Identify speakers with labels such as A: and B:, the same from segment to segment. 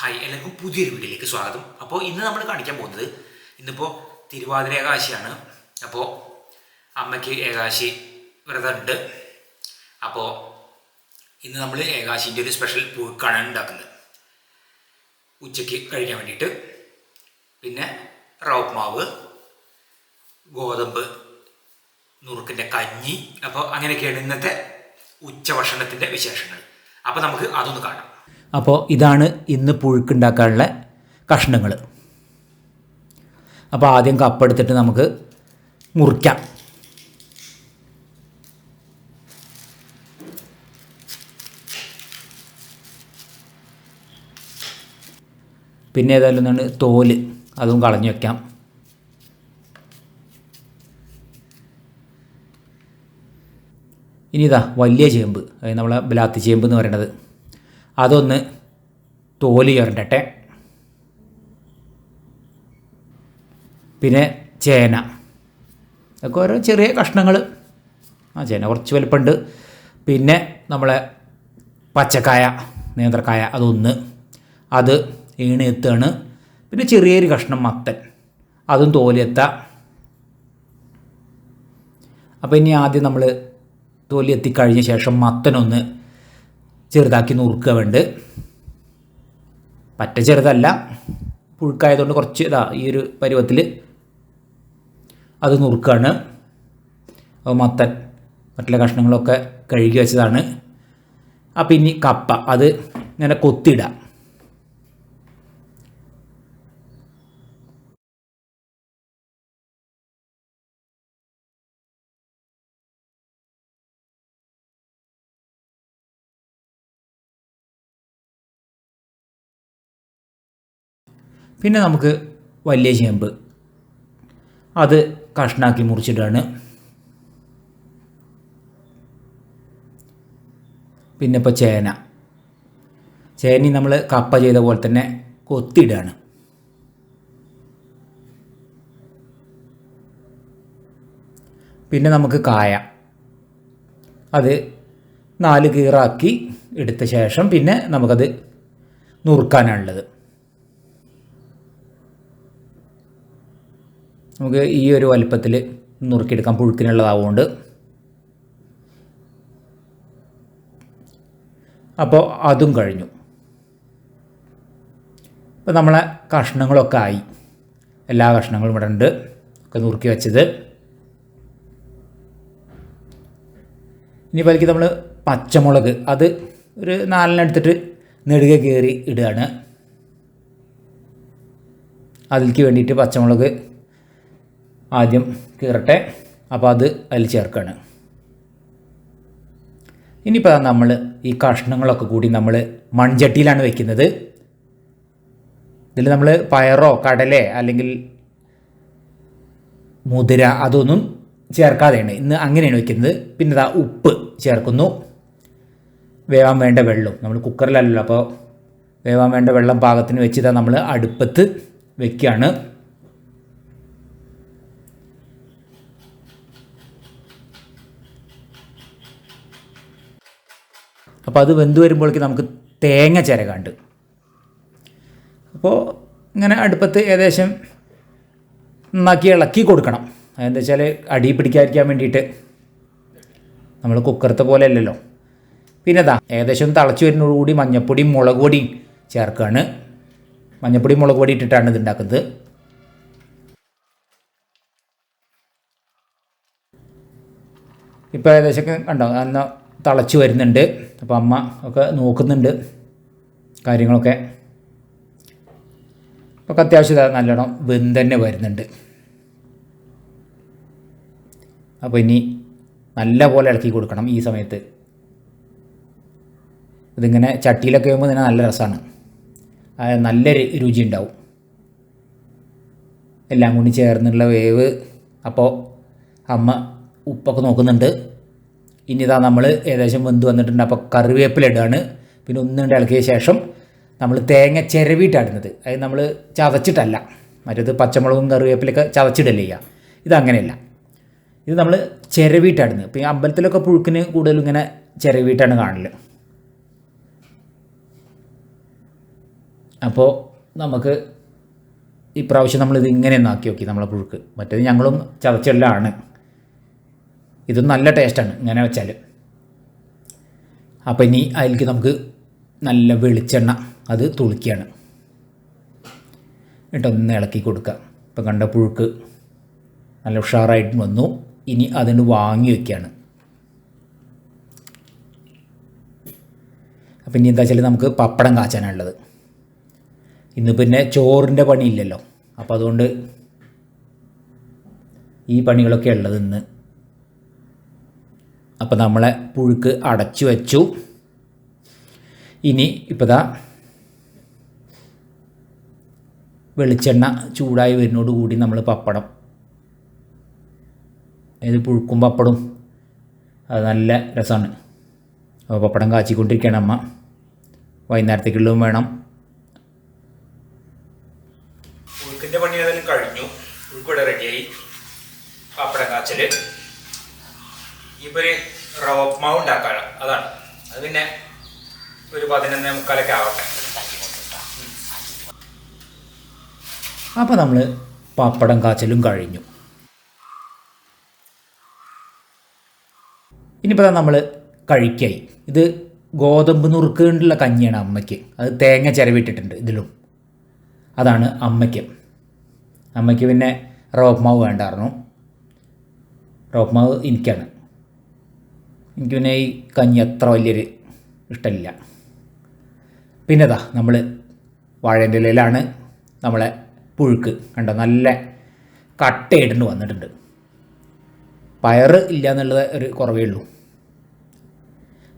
A: Hi എല്ലാവർക്കും പുതിയൊരു വീഡിയോയിലേക്ക് സ്വാഗതം. അപ്പോൾ ഇന്ന് നമ്മൾ കാണിക്കാൻ പോകുന്നത് ഇന്നിപ്പോൾ തിരുവാതിര ഏകാശിയാണ്. അപ്പോൾ അമ്മയ്ക്ക് ഏകാശി വ്രതമുണ്ട്. അപ്പോൾ ഇന്ന് നമ്മൾ ഏകാശിന്റെ ഒരു സ്പെഷ്യൽ പുഴുക്കാണ് ഉണ്ടാക്കുന്നത്. ഉച്ചയ്ക്ക് കഴിക്കാൻ വേണ്ടിയിട്ട്. പിന്നെ റവ്മാവ് മാവ് ഗോതമ്പ് നുറുക്കിന്റെ കഞ്ഞി. അപ്പോൾ അങ്ങനെയൊക്കെയാണ് ഇന്നത്തെ ഉച്ചഭക്ഷണത്തിന്റെ വിശേഷങ്ങൾ. അപ്പോൾ നമുക്ക് അതൊന്ന് കാണാം. അപ്പോൾ ഇതാണ് ഇന്ന് പുഴുക്കുണ്ടാക്കാനുള്ള കഷ്ണങ്ങൾ അപ്പോൾ ആദ്യം കപ്പെടുത്തിട്ട് നമുക്ക് മുറിക്കാം. പിന്നെ ഏതായാലും എന്താണ്? തോൽ. അതും കളഞ്ഞു വെക്കാം. ഇനി ഇതാ വലിയ ചേമ്പ്. അതായത് നമ്മളെ ബലാത്തി ചേമ്പ് എന്ന് പറയുന്നത്. അതൊന്ന് തോൽ ചേർണ്ടട്ടെ പിന്നെ ചേന. ഇതൊക്കെ ഓരോ ചെറിയ കഷ്ണങ്ങൾ ആ ചേന കുറച്ച് വലുപ്പമുണ്ട്. പിന്നെ നമ്മളെ പച്ചക്കായ നേന്ത്രക്കായ അതൊന്ന്. അത് ഈണിയെത്താണ് പിന്നെ ചെറിയൊരു കഷ്ണം മത്തൻ. അതും തോലിയെത്ത അപ്പോൾ ഇനി ആദ്യം നമ്മൾ തോലിയെത്തി കഴിഞ്ഞ ശേഷം മത്തനൊന്ന് ചെറുതാക്കി നുറുക്കുക വേണ്ട പറ്റ ചെറുതല്ല. പുഴുക്കായതുകൊണ്ട് കുറച്ച് ഇതാ ഈ ഒരു പരുവത്തിൽ അത് നുറുക്കാണ്. മത്തൻ മറ്റുള്ള കഷ്ണങ്ങളൊക്കെ കഴുകി വെച്ചതാണ്. അപ്പം ഇനി കപ്പ അത് ഇങ്ങനെ കൊത്തിയിടാം. പിന്നെ നമുക്ക് വലിയ ചേമ്പ്. അത് കഷ്ണാക്കി മുറിച്ചിട്ടാണ് പിന്നെ ഇപ്പോൾ ചേന. ചേനി നമ്മൾ കപ്പ ചെയ്ത പോലെ തന്നെ കൊത്തിയിടാണ്. പിന്നെ നമുക്ക് കായ. അത് നാല് കീറാക്കി എടുത്ത ശേഷം പിന്നെ നമുക്കത് നുറുക്കാനാണുള്ളത്. നമുക്ക് ഈ ഒരു വലിപ്പത്തിൽ നുറുക്കിയെടുക്കാം. പുഴുക്കിനുള്ളതാവുകൊണ്ട്. അപ്പോൾ അതും കഴിഞ്ഞു. അപ്പോൾ നമ്മളെ കഷ്ണങ്ങളൊക്കെ ആയി. എല്ലാ കഷ്ണങ്ങളും ഇവിടെ ഉണ്ട്. ഒക്കെ നുറുക്കി വെച്ചത്. ഇനി അതിലേക്ക് നമ്മൾ പച്ചമുളക് അത് ഒരു നാലിനെടുത്തിട്ട് നെടുക കയറി ഇടുകയാണ്. അതിലേക്ക് വേണ്ടിയിട്ട് പച്ചമുളക് ആദ്യം കീറട്ടെ. അപ്പോൾ അത് അതിൽ ചേർക്കുകയാണ് ഇനിയിപ്പോൾ നമ്മൾ ഈ കഷ്ണങ്ങളൊക്കെ കൂടി നമ്മൾ മൺചട്ടിയിലാണ് വെക്കുന്നത്. ഇതിൽ നമ്മൾ പയറോ കടലേ അല്ലെങ്കിൽ മുതിര അതൊന്നും ചേർക്കാതെയാണ്. ഇന്ന് അങ്ങനെയാണ് വെക്കുന്നത്. പിന്നെ ഇതാ ഉപ്പ് ചേർക്കുന്നു. വേവാൻ വേണ്ട വെള്ളം നമ്മൾ കുക്കറിലല്ലല്ലോ അപ്പോൾ വേവാൻ വേണ്ട വെള്ളം പാകത്തിന് വെച്ചിതാ നമ്മൾ അടുപ്പത്ത് വെക്കുകയാണ് അപ്പോൾ അത് വെന്ത് വരുമ്പോഴേക്കും നമുക്ക് തേങ്ങ ചിരകാണ്ട്. അപ്പോൾ ഇങ്ങനെ അടുപ്പത്ത് ഏകദേശം നന്നാക്കി ഇളക്കി കൊടുക്കണം. അതെന്താ വെച്ചാൽ അടി പിടിക്കാതിരിക്കാൻ വേണ്ടിയിട്ട്. നമ്മൾ കുക്കറത്തെ പോലെ അല്ലല്ലോ. പിന്നെ ഇതാ ഏകദേശം തിളച്ച് വരുന്നതോടുകൂടി മഞ്ഞപ്പൊടിയും മുളക് പൊടിയും ചേർക്കുകയാണ് മഞ്ഞപ്പൊടി മുളക് പൊടി ഇട്ടിട്ടാണ് ഇത് ഉണ്ടാക്കുന്നത്. ഇപ്പോൾ ഏകദേശം കണ്ടോ? അന്ന് തിളച്ച് വരുന്നുണ്ട്. അപ്പോൾ അമ്മ ഒക്കെ നോക്കുന്നുണ്ട് കാര്യങ്ങളൊക്കെ. അപ്പോൾ അത്യാവശ്യം നല്ലോണം വെന്ത് തന്നെ വരുന്നുണ്ട്. അപ്പോൾ ഇനി നല്ല പോലെ ഇളക്കി കൊടുക്കണം ഈ സമയത്ത്. ഇതിങ്ങനെ ചട്ടിയിലൊക്കെ ആകുമ്പോൾ തന്നെ നല്ല രസമാണ് നല്ല രുചി ഉണ്ടാവും. എല്ലാം കൂടി ചേർന്നുള്ള വേവ് അപ്പോൾ അമ്മ ഉപ്പൊക്കെ നോക്കുന്നുണ്ട്. ഇനി ഇതാ നമ്മൾ ഏകദേശം വെന്ത് വന്നിട്ടുണ്ട്. അപ്പോൾ കറിവേപ്പില ഇടുകയാണ് പിന്നെ ഒന്നുകൊണ്ട് ഇളക്കിയ ശേഷം നമ്മൾ തേങ്ങ ചിരവിയിട്ടാടുന്നത് അതായത് നമ്മൾ ചതച്ചിട്ടല്ല. മറ്റേത് പച്ചമുളകും കറിവേപ്പിലൊക്കെ ചതച്ചിടല്ലേ ചെയ്യുക. ഇതങ്ങനെയല്ല. ഇത് നമ്മൾ ചിരവിയിട്ടാടുന്നത് ഇപ്പം ഈ അമ്പലത്തിലൊക്കെ പുഴുക്കിന് കൂടുതലും ഇങ്ങനെ ചിരവിയിട്ടാണ് കാണൽ.
B: അപ്പോൾ നമുക്ക് ഇപ്രാവശ്യം നമ്മളിത് ഇങ്ങനെ ഒന്ന് ആക്കി നോക്കി നമ്മളെ പുഴുക്ക്. മറ്റേത് ഞങ്ങളും ചതച്ചെല്ലാണ് ഇതും നല്ല ടേസ്റ്റാണ് ഇങ്ങനെ വെച്ചാൽ അപ്പോൾ ഇനി അതിലേക്ക് നമുക്ക് നല്ല വെളിച്ചെണ്ണ അത് തുളിക്കുകയാണ് ഇട്ടൊന്ന് ഇളക്കി കൊടുക്കുക. ഇപ്പം കണ്ട പുഴുക്ക് നല്ല ഉഷാറായിട്ട് വന്നു. ഇനി അതിന് വാങ്ങി വയ്ക്കുകയാണ് അപ്പം ഇനി എന്താ വെച്ചാൽ നമുക്ക് പപ്പടം കാച്ചാനുള്ളത് ഇന്ന് പിന്നെ ചോറിന്റെ പണിയില്ലല്ലോ അപ്പോൾ അതുകൊണ്ട് ഈ പണികളൊക്കെ ഉള്ളത് ഇന്ന് അപ്പോൾ നമ്മളെ പുഴുക്ക് അടച്ചു വെച്ചു. ഇനി ഇപ്പോൾ ദാ വെളിച്ചെണ്ണ ചൂടായി വരുന്നോട് കൂടി നമ്മൾ പപ്പടം. അതായത് പുഴുക്കും പപ്പടും. അത് നല്ല രസമാണ് അപ്പോൾ പപ്പടം കാച്ചിക്കൊണ്ടിരിക്കുകയാണ് അമ്മ. വൈകുന്നേരത്തേക്കുള്ളതും വേണം.
A: പുഴുക്കിന്റെ പണി ഏതായാലും കഴിഞ്ഞു. പുഴുക്കൂടെ റെഡിയായി പപ്പടം കാച്ചൽ. ഒരു റവ ഉപ്മാവ് ഉണ്ടാക്കാണ് അതാണ്. അത് പിന്നെ ഒരു പതിനൊന്നേ മുക്കാലൊക്കെ ആവട്ടെ.
B: അപ്പോൾ നമ്മൾ പപ്പടം കാച്ചലും കഴിഞ്ഞു. ഇനിയിപ്പോൾ നമ്മൾ കഴിക്കായി. ഇത് ഗോതമ്പ് നുറുക്ക് കൊണ്ടുള്ള കഞ്ഞിയാണ് അമ്മയ്ക്ക്. അത് തേങ്ങ ചിരവിട്ടിട്ടുണ്ട് ഇതിലും. അതാണ് അമ്മയ്ക്ക്. അമ്മയ്ക്ക് പിന്നെ റോപ്മാവ് വേണ്ടായിരുന്നു റോപ്മാവ് എനിക്കാണ്. പിന്നെ ഈ കഞ്ഞി അത്ര വലിയൊരു ഇഷ്ടമില്ല. പിന്നെ നമ്മൾ വാഴേന്റെ ഇലയിലാണ് നമ്മളെ പുഴുക്ക് കണ്ടോ? നല്ല കട്ടയിട്ടുണ്ട് വന്നിട്ടുണ്ട്. പയറ് ഇല്ല എന്നുള്ളത് ഒരു കുറവേ ഉള്ളൂ.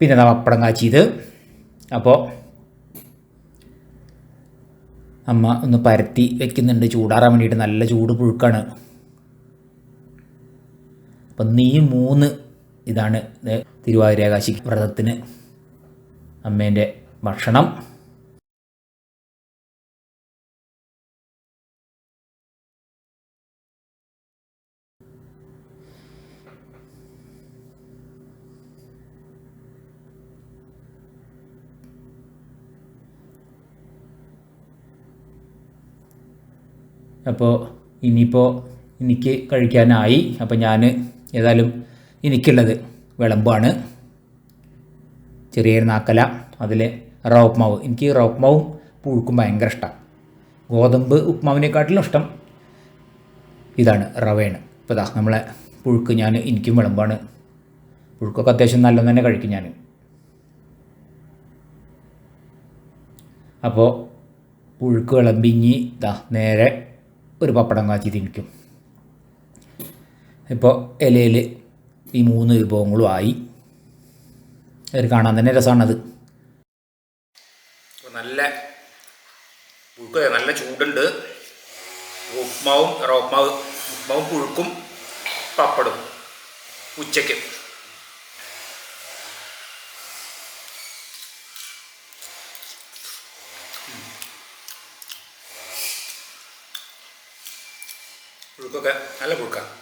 B: പിന്നെ ഇതാ പപ്പടം കാച്ചിയത്. അപ്പോൾ അമ്മ ഒന്ന് പരത്തി വെക്കുന്നുണ്ട്. ചൂടാറാൻ വേണ്ടിയിട്ട് നല്ല ചൂട് പുഴുക്കാണ്. അപ്പം നീ മൂന്ന് ഇതാണ് ഇത് തിരുവാതിരകാശി വ്രതത്തിന് അമ്മേന്റെ ഭക്ഷണം. അപ്പോൾ ഇനിയിപ്പോൾ എനിക്ക് കഴിക്കാനായി. അപ്പോൾ ഞാൻ ഏതായാലും എനിക്കുള്ളത്. വിളമ്പാണ്. ചെറിയ നാക്കല. അതിൽ റവ ഉപ്മാവ് എനിക്ക് റവ ഉപ്മാവും പുഴുക്കും ഭയങ്കര ഇഷ്ടമാണ് ഗോതമ്പ് ഉപ്മാവിനെക്കാട്ടിലും ഇഷ്ടം ഇതാണ് റവയാണ്. ഇപ്പോൾ ഇതാ നമ്മളെ പുഴുക്ക് ഞാൻ എനിക്കും വിളമ്പാണ്. പുഴുക്കൊക്കെ അത്യാവശ്യം നല്ലത് തന്നെ കഴിക്കും ഞാൻ അപ്പോൾ പുഴുക്ക് വിളമ്പിഞ്ഞി ദാ നേരെ ഒരു പപ്പടം കാച്ചി തിനിക്കും ഇപ്പോൾ ഇലയിൽ ഈ മൂന്ന് വിഭവങ്ങളും ആയി. അവർ കാണാൻ തന്നെ രസമാണത്
A: നല്ല നല്ല ചൂടുണ്ട്. ഉപ്മാവും റോപ്മാവ് ഉപ്മാവും പുഴുക്കും പപ്പടും ഉച്ചയ്ക്ക്. പുഴുക്കൊക്കെ നല്ല പുഴുക്കാണ്